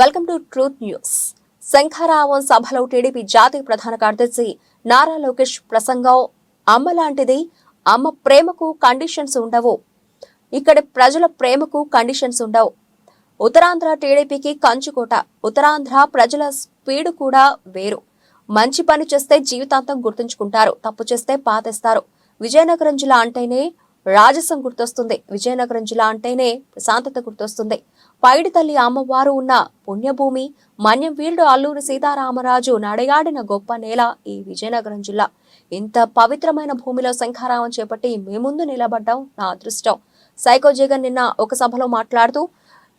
Welcome to truth news. శంఖారావం సభలో TDP జాతీయ ప్రధాన కార్యదర్శి నారా లోకేష్ ప్రసంగం అమ్మ లాంటిది అమ్మ ప్రేమకు కండిషన్స్ ఉండవు. ఇక్కడి ప్రజల ప్రేమకు కండిషన్స్ ఉండవు. ఉత్తరాంధ్ర టీడీపీకి కంచుకోట ఉత్తరాంధ్ర ప్రజల స్పీడ్ కూడా వేరు. మంచి పని చేస్తే జీవితాంతం గుర్తుంచుకుంటారు తప్పు చేస్తే పాతేస్తారు. విజయనగరం జిల్లా అంటేనే రాజసం గుర్తొస్తుంది. విజయనగరం జిల్లా అంటేనే ప్రశాంతత గుర్తొస్తుంది. పైడి తల్లి అమ్మవారు ఉన్న పుణ్యభూమి మన్యం వీరుడు అల్లూరి సీతారామరాజు నడయాడిన గొప్ప నేల ఈ విజయనగరం జిల్లా. ఇంత పవిత్రమైన భూమిలో శంఖారావం చేపట్టి మీ ముందు నిలబడ్డం నా అదృష్టం. సైకో జగన్ నిన్న ఒక సభలో మాట్లాడుతూ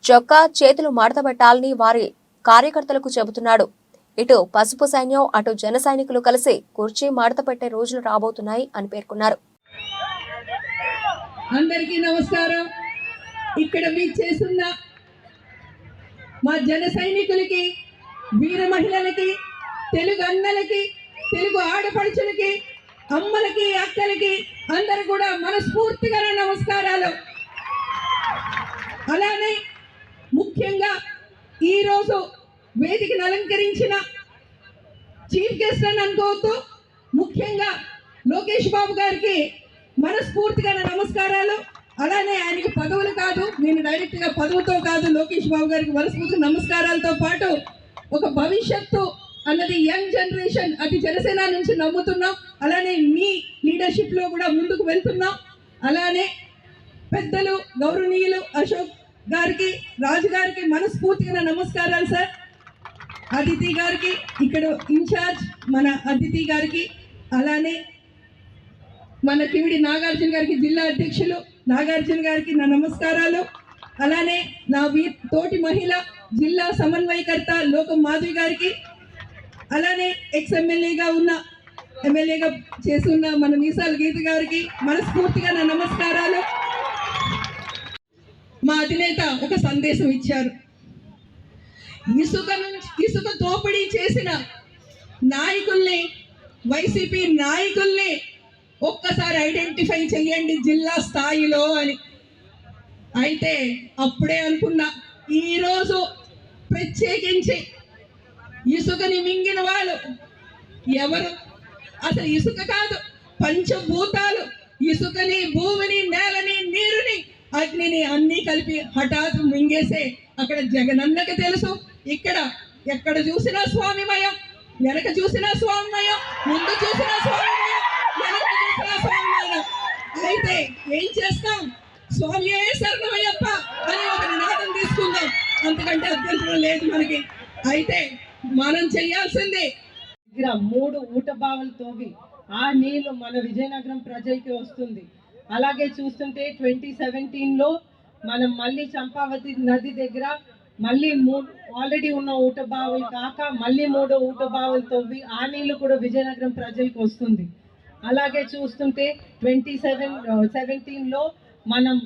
చొక్కా చేతులు మడతబెట్టాలని వారి కార్యకర్తలకు చెబుతున్నాడు. ఇటు పసుపు సైన్యం అటు జన సైనికులు కలిసి కుర్చీ మడత పెట్టే రోజులు రాబోతున్నాయి అని పేర్కొన్నారు. అందరికీ నమస్కారం. ఇక్కడ మీకు చేస్తున్న మా జన సైనికులకి వీర మహిళలకి తెలుగు అన్నలకి తెలుగు ఆడపడుచులకి అమ్మలకి అక్కలకి అందరు కూడా మనస్ఫూర్తిగా నమస్కారాలు. అలానే ముఖ్యంగా ఈరోజు వేదికను అలంకరించిన చీఫ్ గెస్ట్ అని అనుకోవద్దు. ముఖ్యంగా లోకేష్ బాబు గారికి మనస్ఫూర్తిగా నా నమస్కారాలు. అలానే ఆయనకి పదవులు కాదు. నేను డైరెక్ట్గా పదవుతో కాదు లోకేష్ బాబు గారికి మనస్ఫూర్తి నమస్కారాలతో పాటు ఒక భవిష్యత్తు అన్నది యంగ్ జనరేషన్ అది జనసేన నుంచి నమ్ముతున్నాం. అలానే మీ లీడర్షిప్లో కూడా ముందుకు వెళ్తున్నాం. అలానే పెద్దలు గౌరవనీయులు అశోక్ గారికి రాజు గారికి మనస్ఫూర్తిగా నమస్కారాలు సార్. అదితి గారికి ఇక్కడ ఇన్ఛార్జ్ మన అదితి గారికి అలానే మన కివిడి నాగార్జున గారికి జిల్లా అధ్యక్షులు నాగార్జున గారికి నా నమస్కారాలు. అలానే నా వీ తోటి మహిళ జిల్లా సమన్వయకర్త లోకం మాధవి గారికి అలానే ఎక్స్ ఎమ్మెల్యేగా ఉన్న ఎమ్మెల్యేగా చేస్తున్న మన మీసాల గీత గారికి మనస్ఫూర్తిగా నా నమస్కారాలు. మా అధినేత ఒక సందేశం ఇచ్చారు. ఇసుక నుంచి ఇసుక దోపిడీ చేసిన నాయకుల్ని వైసీపీ నాయకుల్ని ఒక్కసారి ఐడెంటిఫై చేయండి జిల్లా స్థాయిలో అని. అయితే అప్పుడే అనుకున్నా ఈరోజు ప్రత్యేకించి ఇసుకని మింగిన వాళ్ళు ఎవరు? అసలు ఇసుక కాదు పంచభూతాలు. ఇసుకని భూమిని నేలని నీరుని అగ్నిని అన్నీ కలిపి హఠాత్ మింగేసే అక్కడ జగనన్నకి తెలుసు. ఇక్కడ ఎక్కడ చూసినా స్వామిమయం వెనక చూసినా స్వామిమయం ముందు చూసినా స్వామి వెనక చూసినా స్వామిమయం అయితే ఏం చేస్తాం? స్వామి శరణమయ్యప్ప అని ఒక నినాదం తీసుకుందాం. అంతకంటే అభ్యంతరం లేదు మనకి. అయితే మనం చేయాల్సిందే దగ్గర మూడు ఊట బావులు తోవి ఆ నీళ్ళు మన విజయనగరం ప్రజలకి వస్తుంది. అలాగే చూస్తుంటే ట్వంటీ సెవెంటీన్లో మనం మళ్ళీ చంపావతి నది దగ్గర మళ్ళీ మూడు ఆల్రెడీ ఉన్న ఊట బావులు కాక మళ్ళీ మూడో ఊట బావులు తవ్వి ఆ నీళ్ళు కూడా విజయనగరం ప్రజలకు వస్తుంది. అలాగే చూస్తుంటే ట్వంటీ సెవెన్ సెవెంటీన్లో మనం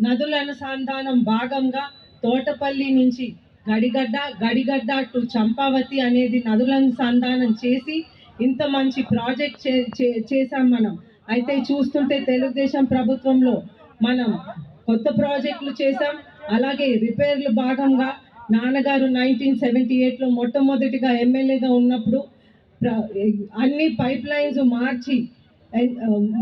నదుల అనుసంధానం భాగంగా తోటపల్లి నుంచి గడిగడ్డ గడిగడ్డ టు చంపావతి అనేది నదుల అనుసంధానం చేసి ఇంత మంచి ప్రాజెక్ట్ చే చే- చేశాం మనం. అయితే చూస్తుంటే తెలుగుదేశం ప్రభుత్వంలో మనం కొత్త ప్రాజెక్టులు చేశాం. అలాగే రిపేర్లు భాగంగా నాన్నగారు నైన్టీన్ సెవెంటీ ఎయిట్లో మొట్టమొదటిగా ఎమ్మెల్యేగా ఉన్నప్పుడు అన్ని పైప్ లైన్స్ మార్చి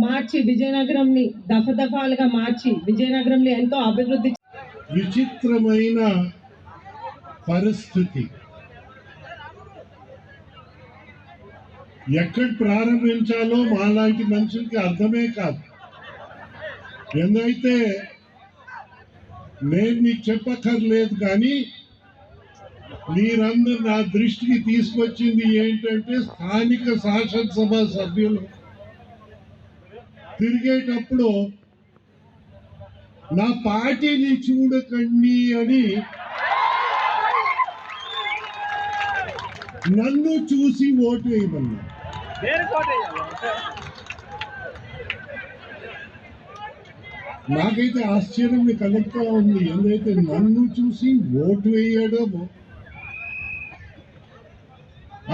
మార్చి విజయనగరంని దఫదఫాలుగా మార్చి విజయనగరంని ఎంతో అభివృద్ధి విచిత్రమైన పరిస్థితి. ఎక్కడ ప్రారంభించాలో మాలాంటి మనుషులకి అర్థమే కాదు. ఎందైతే నేను మీకు చెప్పక్కర్లేదు కానీ మీరందరూ నా దృష్టికి తీసుకొచ్చింది ఏంటంటే స్థానిక శాసనసభ సభ్యులు. తిరిగేటప్పుడు నా పార్టీని చూడకండి అని నన్ను చూసి ఓటు వేయమన్నా నాకైతే ఆశ్చర్యం కలుగుతూ ఉంది. ఎందుకైతే నన్ను చూసి ఓటు వేయడము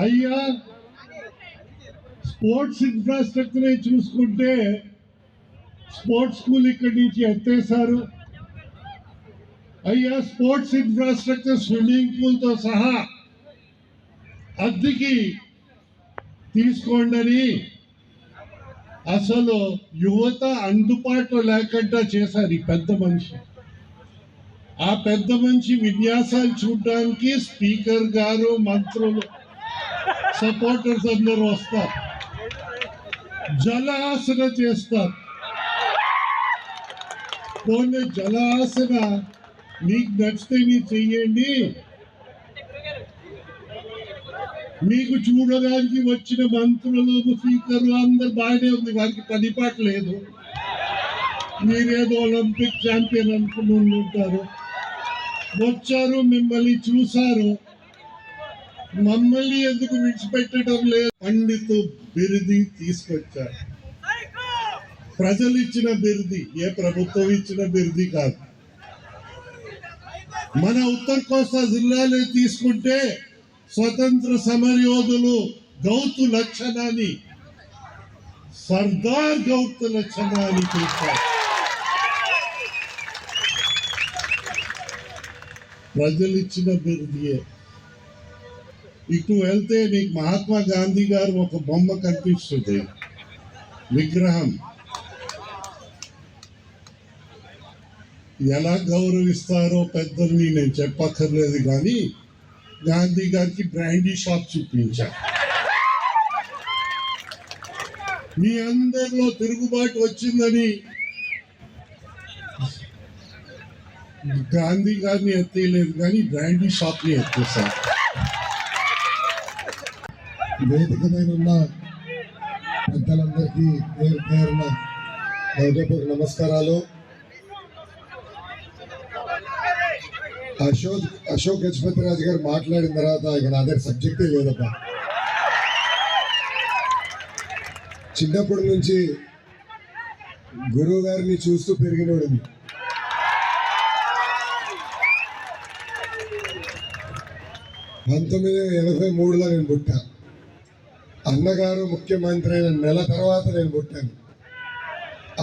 అయ్యా స్పోర్ట్స్ ఇన్ఫ్రాస్ట్రక్చర్ చూసుకుంటే స్పోర్ట్స్ స్కూల్ ఇక్కడి నుంచి ఎత్తేసారు అయ్యా స్పోర్ట్స్ ఇన్ఫ్రాస్ట్రక్చర్ స్విమ్మింగ్ పూల్తో సహా అద్దెకి తీసుకోండి అసలు యువత అందుబాటులో లేకుండా చేశారు ఈ పెద్ద మనిషి. ఆ పెద్ద మనిషి విన్యాసాలు చూడడానికి స్పీకర్ గారు మంత్రులు సపోర్టర్స్ అందరూ వస్తారు జలాసన చేస్తారు. పోనీ జలాసన మీకు నచ్చితే మీరు చెయ్యండి. మీకు చూడడానికి వచ్చిన మంత్రులు స్పీకర్లు అందరు బాగానే ఉంది. వారికి పని పాట లేదు. మీరేదో ఒలింపిక్ ఛాంపియన్ అనుకుని ఉంటారు. వచ్చారు మిమ్మల్ని చూశారు. మమ్మల్ని ఎందుకు విడిచిపెట్టడం లేదు? పండితు బిరుది తీసుకొచ్చారు. ప్రజలు ఇచ్చిన బిరుది ఏ ప్రభుత్వం ఇచ్చిన బిరుది కాదు. మన ఉత్తర కోస్తా జిల్లాలో తీసుకుంటే స్వతంత్ర సమరయోధులు గౌతు లక్షణాన్ని సర్దార్ గౌతు లక్షణాన్ని చూస్తారు ప్రజలు ఇచ్చిన బిరుదియే. ఇటు వెళ్తే నీకు మహాత్మా గాంధీ గారు ఒక బొమ్మ కనిపిస్తుంది. విగ్రహం. ఎలా గౌరవిస్తారో పెద్దల్ని నేను చెప్పక్కర్లేదు కానీ గాంధీ గారికి బ్రాండీ షాప్ చూపించా. మీ అందరిలో తిరుగుబాటు వచ్చిందని గాంధీ గారిని ఎత్తేయలేదు కానీ బ్రాండీ షాప్ని ఎత్తేసారు వేదిక మీద ఉన్న పెద్దలందరికీ పేరు పేరున హృదయపూర్వక నమస్కారాలు. అశోక్ అశోక్ గజపతి రాజు గారు మాట్లాడిన తర్వాత ఇక నా దగ్గర సబ్జెక్టే లేదబ్బా. చిన్నప్పటి నుంచి గురువు గారిని చూస్తూ పెరిగినోడిని. పంతొమ్మిది వందల ఎనభై మూడులో నేను పుట్టా. అన్నగారు ముఖ్యమంత్రి అయిన నెల తర్వాత నేను పుట్టాను.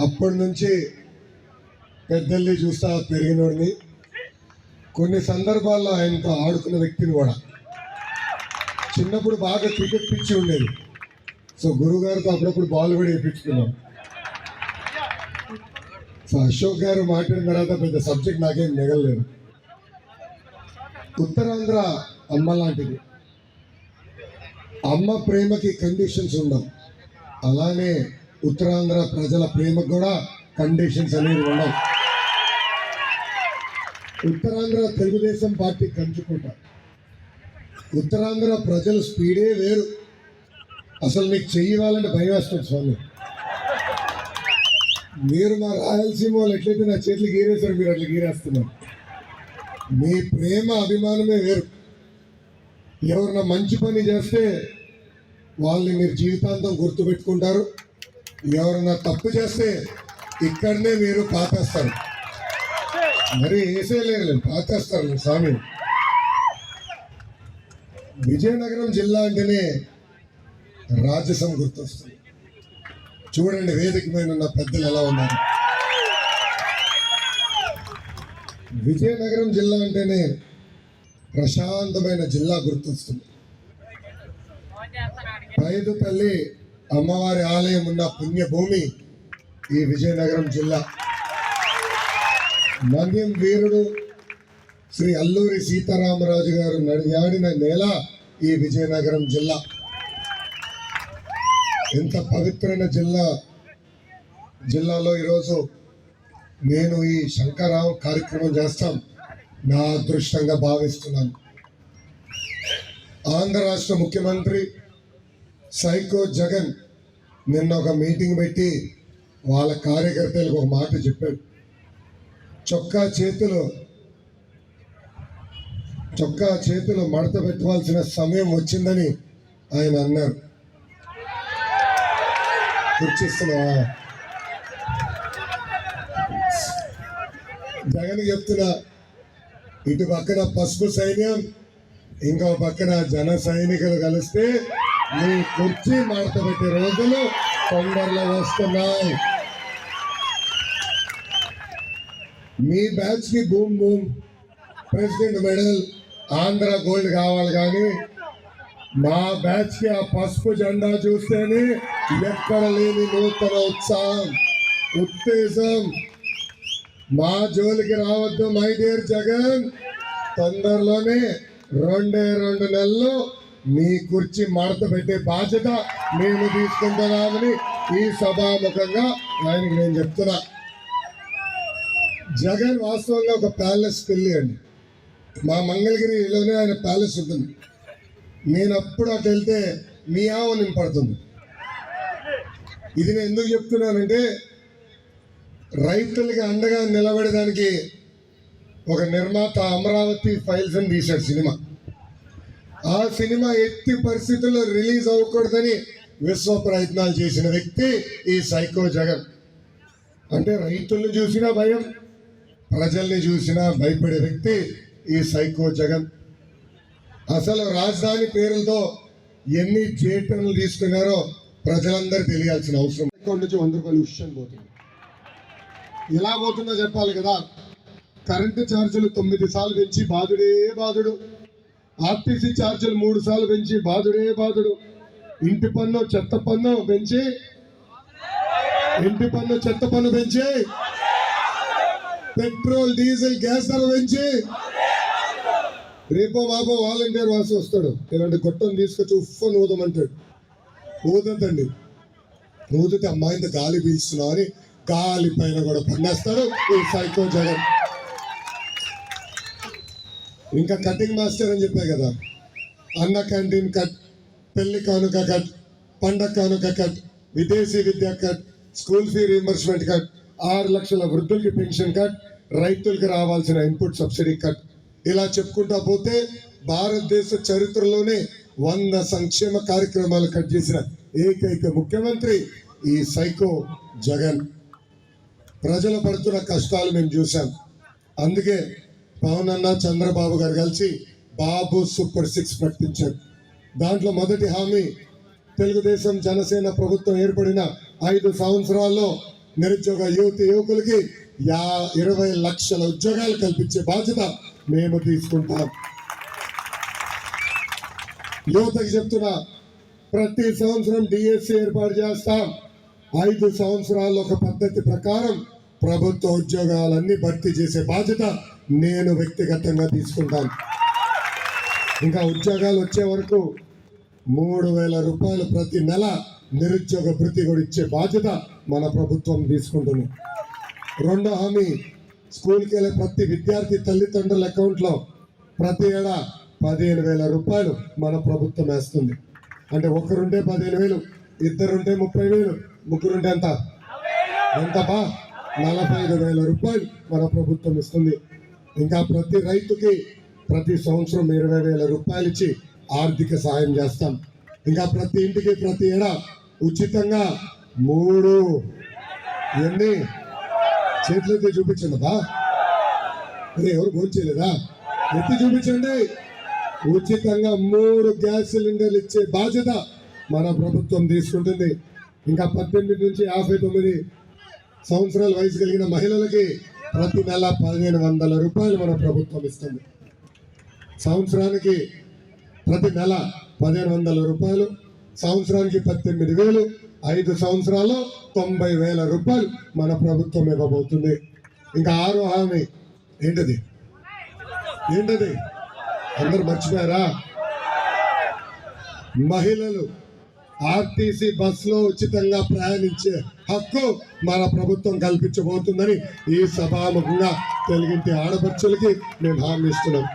అప్పటి నుంచి పెద్దల్ని చూస్తా పెరిగినోడిని. కొన్ని సందర్భాల్లో ఆయనతో ఆడుకున్న వ్యక్తిని కూడా. చిన్నప్పుడు బాగా క్రికెట్ పిచ్చి ఉండేది. సో గురుగారితో అప్పుడప్పుడు బాల్ కూడా వేయించుకున్నాం. సో అశోక్ గారు మాట్లాడిన తర్వాత పెద్ద సబ్జెక్ట్ నాకేం మిగలలేదు. ఉత్తరాంధ్ర అమ్మ లాంటిది. అమ్మ ప్రేమకి కండిషన్స్ ఉండవు. అలానే ఉత్తరాంధ్ర ప్రజల ప్రేమకు కూడా కండిషన్స్ అనేవి ఉండవు. ఉత్తరాంధ్ర తెలుగుదేశం పార్టీ కంచుకుంట. ఉత్తరాంధ్ర ప్రజల స్పీడే వేరు. అసలు మీకు చెయ్యాలంటే భయం వేస్తుంది స్వామి. మీరు మా రాయలసీమ వాళ్ళు ఎట్లయితే నా చేతులు గీరేశారు మీరు అట్లా గీరేస్తున్నారు. మీ ప్రేమ అభిమానమే వేరు. ఎవరన్నా మంచి పని చేస్తే వాళ్ళని మీరు జీవితాంతం గుర్తుపెట్టుకుంటారు. ఎవరన్నా తప్పు చేస్తే ఇక్కడనే మీరు పాతేస్తారు మరి వేసేయలేరు పాతేస్తారు స్వామి. విజయనగరం జిల్లా అంటేనే రాజసం గుర్తొస్తుంది. చూడండి వేదిక మీద ఉన్న పెద్దలు ఎలా ఉన్నారు. విజయనగరం జిల్లా అంటేనే ప్రశాంతమైన జిల్లా గుర్తొస్తుంది. పైదు తల్లి అమ్మవారి ఆలయం ఉన్న పుణ్యభూమి ఈ విజయనగరం జిల్లా. మన్యం వీరుడు శ్రీ అల్లూరి సీతారామరాజు గారు నడియాడిన నేల ఈ విజయనగరం జిల్లా. ఎంత పవిత్రమైన జిల్లా జిల్లాలో ఈరోజు నేను ఈ శంకరావు కార్యక్రమం చేస్తాం. నా అదృష్టంగా భావిస్తున్నాను. ఆంధ్ర రాష్ట్ర ముఖ్యమంత్రి సైకో జగన్ నిన్న ఒక మీటింగ్ పెట్టి వాళ్ళ కార్యకర్తలకు ఒక మాట చెప్పాడు. చొక్కా చేతులు చొక్కా చేతులు మడత పెట్టవలసిన సమయం వచ్చిందని ఆయన అన్నారు. గుర్తిస్తున్నావా? జగన్ చెప్తున్నా ఇటు పక్కన పసుపు సైన్యం ఇంకో పక్కన జన సైనికులు కలిస్తే మీ కుర్చీ మార్చబెట్టే రోజులు తొందరలో వస్తున్నాయి. మీ బ్యాచ్కి boom boom president medal Andhra gold కావాలి కానీ మా బ్యాచ్కి ఆ పసుపు జెండా చూస్తేనే ఎక్కడ లేని నూతన ఉత్సాహం ఉత్తేజం మా జోలికి రావద్దు మై డియర్ జగన్. తొందరలోనే రెండే రెండు నెలలు మీ కుర్చీ మడత పెట్టే బాధ్యత మేము తీసుకుంటున్నామని ఈ సభాముఖంగా ఆయనకి నేను చెప్తున్నా. జగన్ వాస్తవంగా ఒక ప్యాలెస్ పెళ్ళి అండి. మా మంగళగిరిలోనే ఆయన ప్యాలెస్ ఉంటుంది. నేను అప్పుడు అటు వెళ్తే మీ ఆవు నింపడుతుంది ఇది నేను ఎందుకు చెప్తున్నానంటే రైతులకి అండగా నిలబడడానికి ఒక నిర్మాత అమరావతి ఫైల్స్ అని తీశాడు సినిమా. ఆ సినిమా ఎట్టి పరిస్థితుల్లో రిలీజ్ అవ్వకూడదని విశ్వ ప్రయత్నాలు చేసిన వ్యక్తి ఈ సైకో జగన్. అంటే రైతుల్ని చూసినా భయం ప్రజల్ని చూసినా భయపడే వ్యక్తి ఈ సైకో జగన్. అసలు రాజధాని పేరుతో ఎన్ని థియేటర్లు తీసుకున్నారో ప్రజలందరూ తెలియాల్సిన అవసరం. అకౌంట్ నుంచి వంద రూపాయలు విషయం పోతుంది. ఎలా పోతుందో చెప్పాలి కదా. కరెంటు ఛార్జీలు తొమ్మిది సార్లు పెంచి బాధుడే బాధుడు. ఆర్టీసీ ఛార్జీలు మూడు సార్లు పెంచి బాధుడే బాధుడు. ఇంటి పన్ను చెత్త పన్ను పెంచి ఇంటి పన్ను చెత్త పన్ను పెంచి పెట్రోల్ డీజిల్ గ్యాస్ ధర పెంచి. రేపో బాబో వాలంటీర్ వాసి వస్తాడు. ఇలాంటి గొట్టం తీసుకొచ్చి ఉఫ్ఫని ఊదమంటాడు. ఊదద్దండి. ఊదితే అమ్మాయింత గాలి పీల్చున్నావు అని గాలి పైన కూడా పన్నేస్తాడు ఈ సైకో జగన్. ఇంకా కటింగ్ మాస్టర్ అని చెప్పా కదా. అన్న క్యాంటీన్ కట్ పెళ్ళి కానుక కట్ పండగ కానుక కట్ విదేశీ విద్య cut school fee reimbursement cut ఆరు లక్షల వృద్ధులకి పెన్షన్ కట్ రైతులకి రావాల్సిన ఇన్పుట్ సబ్సిడీ కట్. ఇలా చెప్పుకుంటా పోతే భారతదేశ చరిత్రలోనే వంద సంక్షేమ కార్యక్రమాలు కట్ చేసిన ఏకైక ముఖ్యమంత్రి ఈ సైకో జగన్. ప్రజలు పడుతున్న కష్టాలు మేము చూసాం అందుకే పవన్ అన్న చంద్రబాబు గారు కలిసి బాబు సూపర్ సిక్స్ ప్రకటించారు. దాంట్లో మొదటి హామీ తెలుగుదేశం జనసేన ప్రభుత్వం ఏర్పడిన ఐదు సంవత్సరాల్లో నిరుద్యోగ యువతి యువకులకి యా ఇరవై లక్షల ఉద్యోగాలు కల్పించే బాధ్యత మేము తీసుకుంటాం యువతకి చెప్తున్నా ప్రతి సంవత్సరం డిఎస్సి ఏర్పాటు చేస్తాం. ఐదు సంవత్సరాల్లో ఒక పద్ధతి ప్రకారం ప్రభుత్వ ఉద్యోగాలన్నీ భర్తీ చేసే బాధ్యత నేను వ్యక్తిగతంగా తీసుకుంటాను. ఇంకా ఉద్యోగాలు వచ్చే వరకు మూడు వేల రూపాయలు ప్రతి నెల నిరుద్యోగ భృతి కూడా ఇచ్చే బాధ్యత మన ప్రభుత్వం తీసుకుంటుంది. రెండో హామీ స్కూల్కి వెళ్ళే ప్రతి విద్యార్థి తల్లిదండ్రుల అకౌంట్లో ప్రతి ఏడా పదిహేను వేల రూపాయలు మన ప్రభుత్వం వేస్తుంది. అంటే ఒకరుంటే పదిహేను వేలు ఇద్దరుంటే ముప్పై వేలు ముగ్గురుంటే ఎంత? ఎంత బా? నలభై ఐదు వేల రూపాయలు మన ప్రభుత్వం ఇస్తుంది. ఇంకా ప్రతి రైతుకి ప్రతి సంవత్సరం ఇరవై వేల రూపాయలు ఇచ్చి ఆర్థిక సహాయం చేస్తాం. ఇంకా ప్రతి ఇంటికి ప్రతి ఏడా ఉచితంగా మూడు ఎన్ని చేతులైతే చూపించండి బా అరే ఎవరు భోంచేయలేదా ఎత్తి చూపించండి. ఉచితంగా మూడు గ్యాస్ సిలిండర్లు ఇచ్చే బాధ్యత మన ప్రభుత్వం తీసుకుంటుంది. ఇంకా పద్దెనిమిది నుంచి యాభై తొమ్మిది సంవత్సరాల వయసు కలిగిన మహిళలకి ప్రతి నెల పదిహేను వందల రూపాయలు మన ప్రభుత్వం ఇస్తుంది. సంవత్సరానికి ప్రతి నెల పదిహేను వందల రూపాయలు సంవత్సరానికి పద్దెనిమిది వేలు ఐదు సంవత్సరాల్లో తొంభై వేల రూపాయలు మన ప్రభుత్వం ఇవ్వబోతుంది. ఇంకా ఆరో హామీ ఏంటది? ఏంటది? అందరు మర్చిపోయారా? మహిళలు ఆర్టీసీ బస్సులో ఉచితంగా ప్రయాణించే హక్కు మన ప్రభుత్వం కల్పించబోతుందని ఈ సభాముఖంగా తెలుగింటి ఆడపడుచులకి మేము హామీ ఇస్తున్నాం.